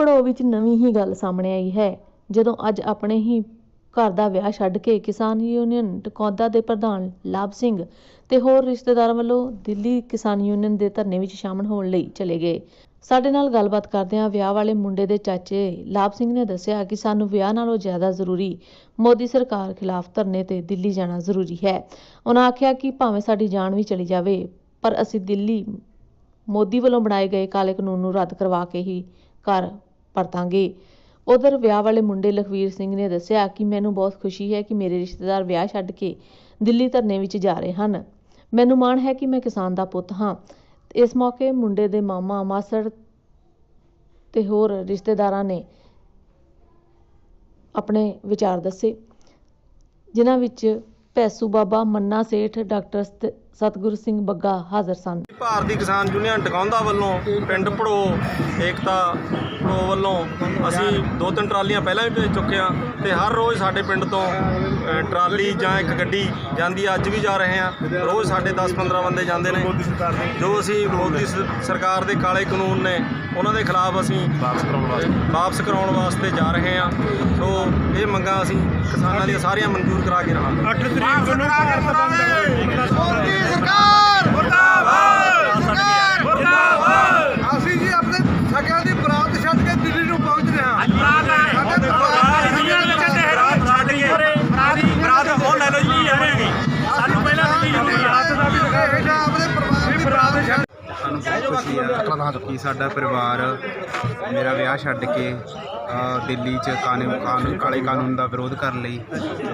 ਪੜੋ ਵਿੱਚ ਨਵੀਂ ਹੀ ਗੱਲ ਸਾਹਮਣੇ ਆਈ ਹੈ। ਜਦੋਂ ਅੱਜ ਆਪਣੇ ਹੀ ਘਰ ਦਾ ਵਿਆਹ ਛੱਡ ਕੇ ਕਿਸਾਨ ਯੂਨੀਅਨ ਟਕੌਦਾ ਦੇ ਪ੍ਰਧਾਨ ਲਾਭ ਸਿੰਘ ਤੇ ਹੋਰ ਰਿਸ਼ਤੇਦਾਰਾਂ ਵੱਲੋਂ ਦਿੱਲੀ ਕਿਸਾਨ ਯੂਨੀਅਨ ਦੇ ਧਰਨੇ ਵਿੱਚ ਸ਼ਾਮਲ ਹੋਣ ਲਈ ਚਲੇ ਗਏ। ਸਾਡੇ ਨਾਲ ਗੱਲਬਾਤ ਕਰਦਿਆਂ ਵਿਆਹ ਵਾਲੇ ਮੁੰਡੇ ਦੇ ਚਾਚੇ ਲਾਭ ਸਿੰਘ ਨੇ ਦੱਸਿਆ ਕਿ ਸਾਨੂੰ ਵਿਆਹ ਨਾਲੋਂ ਜ਼ਿਆਦਾ ਜ਼ਰੂਰੀ ਮੋਦੀ ਸਰਕਾਰ ਖਿਲਾਫ ਧਰਨੇ ਤੇ ਦਿੱਲੀ ਜਾਣਾ ਜ਼ਰੂਰੀ ਹੈ। ਉਹਨਾਂ ਆਖਿਆ ਕਿ ਭਾਵੇਂ ਸਾਡੀ ਜਾਨ ਵੀ ਚਲੀ ਜਾਵੇ, ਪਰ ਅਸੀਂ ਦਿੱਲੀ ਮੋਦੀ ਵੱਲੋਂ ਬਣਾਏ ਗਏ ਕਾਲੇ ਕਾਨੂੰਨ ਨੂੰ ਰੱਦ ਕਰਵਾ ਕੇ ਹੀ ਘਰ ਪਰਤਾਂਗੇ। ਉਧਰ ਵਿਆਹ ਵਾਲੇ ਮੁੰਡੇ ਲਖਵੀਰ ਸਿੰਘ ਨੇ ਦੱਸਿਆ ਕਿ ਮੈਨੂੰ ਬਹੁਤ ਖੁਸ਼ੀ ਹੈ ਕਿ ਮੇਰੇ ਰਿਸ਼ਤੇਦਾਰ ਵਿਆਹ ਛੱਡ ਕੇ ਦਿੱਲੀ ਧਰਨੇ ਵਿੱਚ ਜਾ ਰਹੇ ਹਨ। ਮੈਨੂੰ ਮਾਣ ਹੈ ਕਿ ਮੈਂ ਕਿਸਾਨ ਦਾ ਪੁੱਤ ਹਾਂ। ਇਸ ਮੌਕੇ ਮੁੰਡੇ ਦੇ ਮਾਮਾ ਮਾਸੜ ਤੇ ਹੋਰ ਰਿਸ਼ਤੇਦਾਰਾਂ ਨੇ ਆਪਣੇ ਵਿਚਾਰ ਦੱਸੇ, ਜਿਨ੍ਹਾਂ ਵਿੱਚ ਭੈਸੂ ਬਾਬਾ, ਮੰਨਾ ਸੇਠ, ਡਾਕਟਰ ਸਤਿਗੁਰੂ ਸਿੰਘ ਬੱਗਾ ਹਾਜ਼ਰ ਸਨ। ਭਾਰਤੀ ਕਿਸਾਨ ਯੂਨੀਅਨ ਟਿਕਾਉਂਦਾ ਵੱਲੋਂ ਪਿੰਡ ਪੜੋ ਏਕਤਾ ਪੜੋ ਵੱਲੋਂ ਅਸੀਂ ਦੋ ਤਿੰਨ ਟਰਾਲੀਆਂ ਪਹਿਲਾਂ ਵੀ ਭੇਜ ਚੁੱਕੇ ਹਾਂ ਤੇ ਹਰ ਰੋਜ਼ ਸਾਡੇ ਪਿੰਡ ਤੋਂ ਟਰਾਲੀ ਜਾਂ ਇੱਕ ਗੱਡੀ ਜਾਂਦੀ ਆ ਅੱਜ ਵੀ ਜਾ ਰਹੇ ਹਾਂ। ਰੋਜ਼ ਸਾਡੇ 10-15 ਬੰਦੇ ਜਾਂਦੇ ਨੇ। ਜੋ ਅਸੀਂ ਮੋਦੀ ਸਰਕਾਰ ਦੇ ਕਾਲੇ ਕਾਨੂੰਨ ਨੇ ਉਹਨਾਂ ਦੇ ਖਿਲਾਫ ਅਸੀਂ ਵਾਪਸ ਕਰਾਉਣ ਵਾਸਤੇ। ਜਾ ਰਹੇ ਹਾਂ। ਸੋ ਇਹ ਮੰਗਾਂ ਅਸੀਂ ਕਿਸਾਨਾਂ ਦੀਆਂ ਸਾਰੀਆਂ ਮਨਜ਼ੂਰ ਕਰਾ ਕੇ ਰਹਾਂਗੇ। 8 ਤਰੀਕ ਨੂੰ ਸਰਕਾਰ! ਮੁਰਦਾਬਾਦ! ਸਰਕਾਰ! ਮੁਰਦਾਬਾਦ! ਅਸੀਂ ਜੀ ਆਪਣੇ ਸਕਿਆਂ ਦੀ ਬਰਾਤ ਛੱਡ ਕੇ ਦਿੱਲੀ ਨੂੰ ਪਹੁੰਚ ਰਹੇ ਹਾਂ। ਸਾਡੇ ਪਰਿਵਾਰ ਦੀ ਦੁਨੀਆ ਵਿੱਚ ਛੱਡ ਕੇ ਬਰਾਤ ਉਹ ਲੈ ਲਓ ਜੀ ਯਾਰੇਗੀ ਸਾਨੂੰ ਪਹਿਲਾਂ ਦਿੱਲੀ ਜਾਂਦੀ ਰਾਤ ਦਾ ਵੀ ਜਿਹੜਾ ਆਪਣੇ ਪਰਿਵਾਰ ਦੀ ਬਰਾਤ ਛੱਡ ਸਾਨੂੰ ਬਹੁਤ ਖੁਸ਼ੀ ਹੈ। ਕਿ ਸਾਡਾ ਪਰਿਵਾਰ ਮੇਰਾ ਵਿਆਹ ਛੱਡ ਕੇ ਦਿੱਲੀ 'ਚ ਕਾਨੂੰਨ ਕਾਨੂੰਨ ਕਾਲੇ ਕਾਨੂੰਨ ਦਾ ਵਿਰੋਧ ਕਰਨ ਲਈ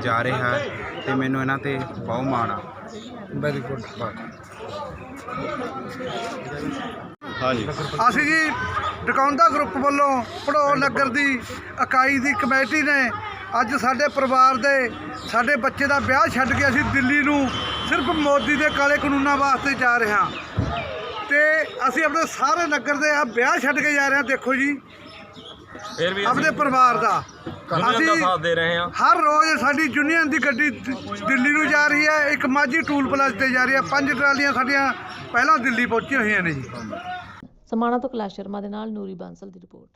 ਜਾ ਰਿਹਾ ਹੈ ਤੇ ਮੈਨੂੰ ਇਹਨਾਂ ਤੇ ਬਹੁਤ ਮਾਣ ਆ। ਵੈਰੀ ਗੁੱਡ ਅਸੀਂ ਜੀ ਟਿਕਾਉਂਦਾ ਗਰੁੱਪ ਵੱਲੋਂ ਪੜੋ ਨਗਰ ਦੀ ਇਕਾਈ ਦੀ ਕਮੇਟੀ ਨੇ ਅੱਜ ਸਾਡੇ ਪਰਿਵਾਰ ਦੇ ਸਾਡੇ ਬੱਚੇ ਦਾ ਵਿਆਹ ਛੱਡ ਕੇ ਅਸੀਂ ਦਿੱਲੀ ਨੂੰ ਸਿਰਫ ਮੋਦੀ ਦੇ ਕਾਲੇ ਕਾਨੂੰਨਾਂ ਵਾਸਤੇ ਜਾ ਰਹੇ ਹਾਂ। ਤੇ ਅਸੀਂ ਆਪਣੇ ਸਾਰੇ ਨਗਰ ਦੇ ਆ ਵਿਆਹ ਛੱਡ ਕੇ ਜਾ ਰਹੇ ਹਾਂ ਦੇਖੋ ਜੀ। ਫਿਰ ਵੀ ਆਪਣੇ ਅਸੀਂ ਪਰਿਵਾਰ ਦਾ। ਦਾ ਸਾਥ ਦੇ ਰਹੇ ਹਾਂ। ਹਰ ਰੋਜ਼ ਸਾਡੀ ਯੂਨੀਅਨ ਦੀ ਗੱਡੀ ਦਿੱਲੀ ਨੂੰ ਜਾ ਰਹੀ ਹੈ ਇੱਕ ਮਾਝੀ ਟੂਲ ਪਲਾਜ਼ਾ ਤੇ ਜਾ ਰਹੀ ਹੈ। ਪੰਜ ਟਰਾਲੀਆਂ ਸਾਡੀਆਂ ਪਹਿਲਾਂ ਦਿੱਲੀ ਪਹੁੰਚੀਆਂ ਹੋਈਆਂ ਨੇ ਜੀ। ਸਮਾਣਾ ਤੋਂ ਕੈਲਾਸ਼ ਸ਼ਰਮਾ ਦੇ ਨਾਲ ਨੂਰੀ ਬਾਂਸਲ ਦੀ ਰਿਪੋਰਟ।